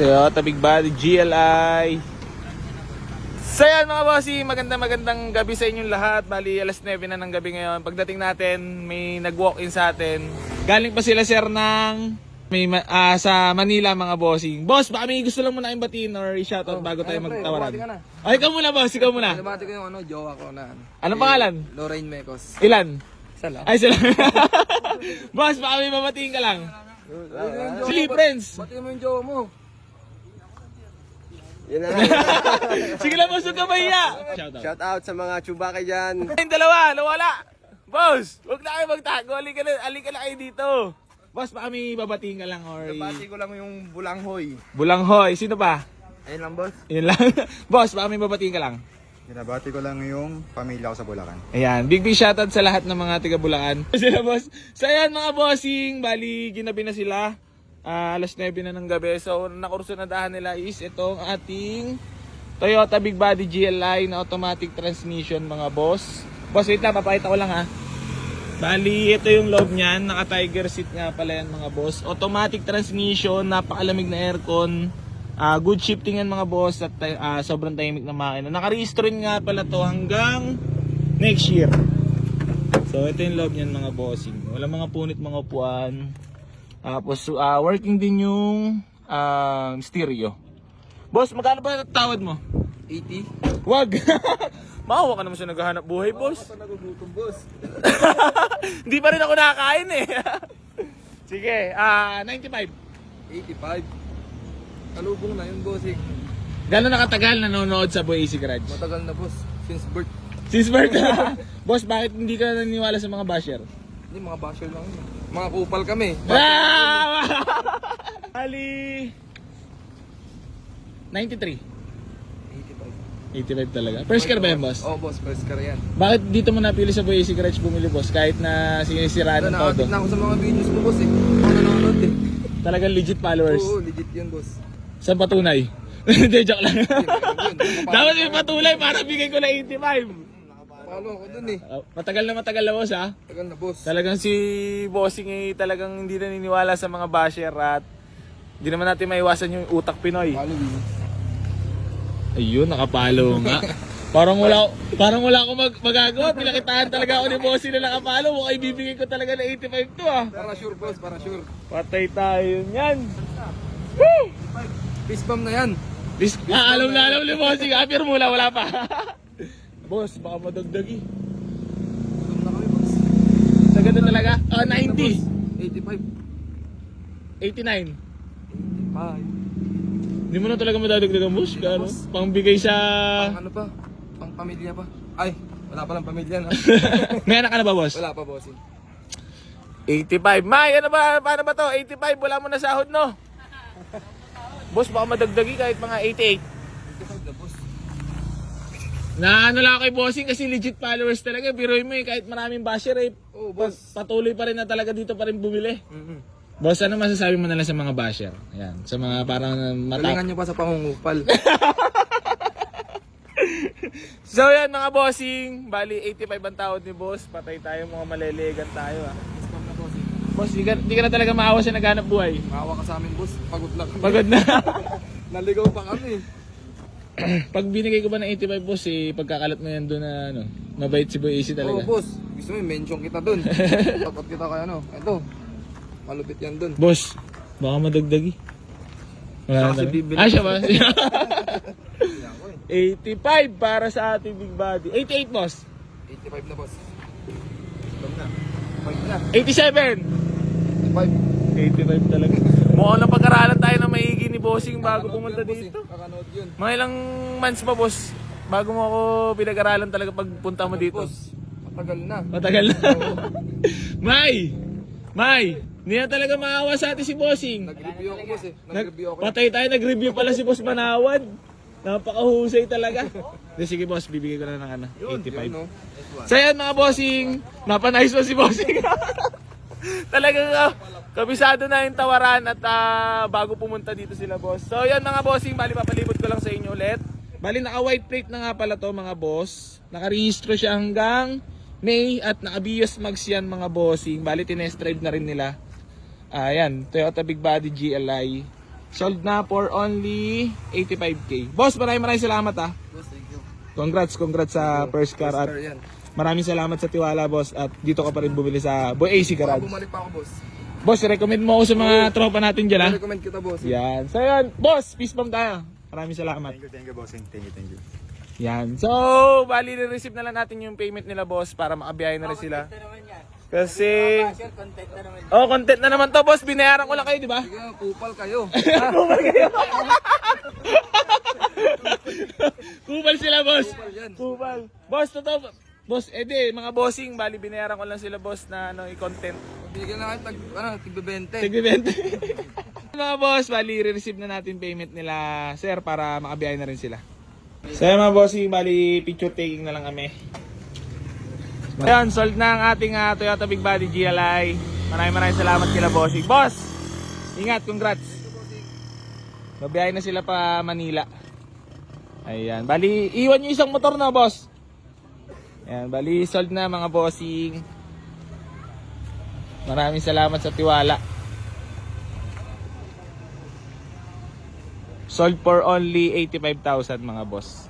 Toyota Big Body GLI. So yan mga bossy, maganda magandang gabi sa inyong lahat. Bali alas 9 na ng gabi ngayon. Pagdating natin, may nag-walk-in sa atin. Galing pa sila sir ng may ma- ah, sa Manila mga bossing. Boss, baka may gusto lang muna kayong batiin or i-shoutout bago tayo ano, pre, magtawaran. ka na. Ay, ikaw muna boss, ikaw muna. Nabati ko yung ano, jowa ko na. Anong pangalan? Lorraine Mecos. Ilan? Isa lang. Ay, sila. boss, baka may mabatiin ka lang. Sili, friends. Bati mo yung jowa mo. Yun na Sige lang, boss, huwag ka mahiya. Shoutout. Shout out sa mga chubake dyan. Yung dalawa, nawala. Boss, huwag na kayo magtago. Halika na, halika na kayo dito. Boss, baka may babatiin ka lang or... Nabati ko lang yung bulanghoy. Bulanghoy, sino pa? Ayun lang boss. Yun lang. Boss, baka may babatiin ka lang. Binabati ko lang yung pamilya ko sa Bulacan. Ayan, big big shoutout sa lahat ng mga tiga Bulacan. Sila boss. So ayan mga bossing, bali ginabi na sila. Ah, alas 9 na ng gabi. So nakursunadahan nila is itong ating Toyota Big Body GLI na automatic transmission mga boss. Boss, wait lang, papakita ko lang ha. Bali, ito yung loob niyan. Naka tiger seat nga pala yan mga boss. Automatic transmission, napakalamig na aircon. Ah, good shifting yan mga boss at ah, sobrang tahimik na makina. Naka-restore rin nga pala to hanggang next year. So ito yung loob niyan mga bossing. Wala mga punit mga upuan. Tapos ah, working din yung ah, stereo. Boss, magkano ba tawad mo? 80. Wag! Maawa ka naman sa naghahanap buhay, boss. Ako nagugutom boss. Hindi pa rin ako nakakain eh. Sige, ah 95. 85. Kalubong na yun boss. eh. Gano'n nakatagal nanonood sa Boy Easy Garage? Matagal na boss. Since birth. Since birth Boss, bakit hindi ka naniniwala sa mga basher? Hindi, mga basher lang yun. Mga kupal kami. Ah! Ali 93. 85 85. talaga. First car ba yan, boss? Oo boss, first car yan. Bakit dito mo napili sa Boy Garage bumili, boss? Kahit na sinisiraan Ano, ng todo. nakakit na ako sa mga videos mo boss eh. Ako nanonood eh. Talagang legit followers. Oo, legit yun boss. Saan patunay? Hindi, joke lang. Dapat may patunay para bigay ko na 85. Follow ako dun eh. Oh, matagal na matagal na, boss, ha? Tagal na boss. Talagang si Bossing eh, talagang hindi naniniwala sa mga basher at hindi naman natin maiwasan yung utak Pinoy. Following. Ayun, nakapalo nga. Parang wala parang wala akong mag magagawa. Pinakitaan talaga ako ni Bossing na nakapalo. Mukhang ibibigay ko talaga na 85 to ah. Para sure boss, para sure. Patay tayo niyan. Fist bump na yan. Bis, ah, alam na alam ni Bossing. Apir mula, wala pa. Boss, baka madagdagi. Gutom na kami boss. Sa ganda talaga? Ah, 90. 85. 89. 85. Hindi mo na talaga madadagdagan, boss. Gano? Pangbigay sa... Pang ano pa? Pang pamilya pa? Ay, wala pa lang pamilya na. May anak ka na ba, boss? wala pa bossing. 85. May, ano ba, paano ba to? 85, wala mo na sahod, no? Boss, baka madagdagi kahit mga 88. 85 na boss. Na ano lang kay bossing kasi legit followers talaga. Biroy mo eh, kahit maraming basher eh. Pa- boss. patuloy pa rin na talaga dito pa rin bumili. Mm-hmm. Boss, ano masasabi mo na lang sa mga basher? Ayan, sa mga parang mata... Galingan nyo pa sa pangungupal. So yan mga bossing, bali 85 ang tawad ni boss. Patay tayo mga malelegan tayo ah. Na. Boss, di ka, di ka na talaga maawa sa naghanap buhay. Maawa ka sa amin boss. Pagod lang kami. Pagod na. Naligaw pa kami. Pag binigay ko ba ng 85 boss, eh, pagkakalat mo yan doon na ano, mabait si Boy AC Oo talaga. boss. Gusto mo mention kita dun. Tapat kita kay ano. Ito. Malupit yan dun. Boss, baka madagdagi. Wala na. Ah, siya ba? Kaya ako eh. 85 para sa ating big body. 88 boss. 85 na boss. Bump na. 5 na. 87. 85. 85 talaga. Mukhang napag-aralan tayo na maigi Bossing bago pumunta dito. Kakanood yun. Mga ilang months pa boss, bago mo ako pinag-aralan talaga pagpunta mo dito. Boss. Matagal na. Matagal na. May! May! Hindi na talaga maawa sa atin si Bossing. Nag-review ako boss eh. Nag, Nag-review ako. patay tayo, nag-review pala si Boss Manawad. Napakahusay talaga. Di, sige boss, bibigay ko na ng ano, 85. Yun, no? So yan mga bossing, napanayos mo si bossing. Talagang uh, kabisado na yung tawaran at ah, bago pumunta dito sila boss. So yan mga bossing, bali papalibot ko lang sa inyo ulit. Bali naka white plate na nga pala to mga boss. Nakarehistro siya hanggang May at naka-BIOS mags yan mga bossing. Bali tinest drive na rin nila. Ayan, Toyota Big Body GLI. Sold na for only 85k. Boss, maraming maraming salamat ah. Boss, thank you. Congrats, congrats sa first car at Sir, yan. Maraming salamat sa tiwala boss at dito ka pa rin bumili sa Boy AC Garage. bumalik pa ako, boss. Boss, recommend mo ako sa mga tropa natin dyan ah. recommend kita, boss. Yan. So yan, boss, peace bomb tayo. Maraming salamat. Thank you, thank you, bossing. Thank you, thank you. Yan. So, bali receive na lang natin yung payment nila boss para makabiyahe na rin sila. Kasi Oh, content na naman to, boss. Binayaran ko lang kayo, di ba? Sige, kupal kayo. Kupal sila, boss. Kupal yan. Kupal. Boss, totoo. Boss, edi, mga bossing, bali binayaran ko lang sila, boss, na ano, i-content. Bigyan na kayo, tag, ano, tigbe-20. Tigbe-bente. mga boss, bali receive na natin payment nila, sir, para makabiyahe na rin sila. So mga bossing, bali picture taking na lang kami. Ayan, sold na ang ating ah, Toyota Big Body GLI. Maraming maraming salamat kila bossing. Boss, ingat, congrats. Babiyahe na sila pa Manila. Ayan, bali iwan nyo isang motor na boss. Ayan, bali sold na mga bossing. Maraming salamat sa tiwala. Sold for only 85,000 mga boss.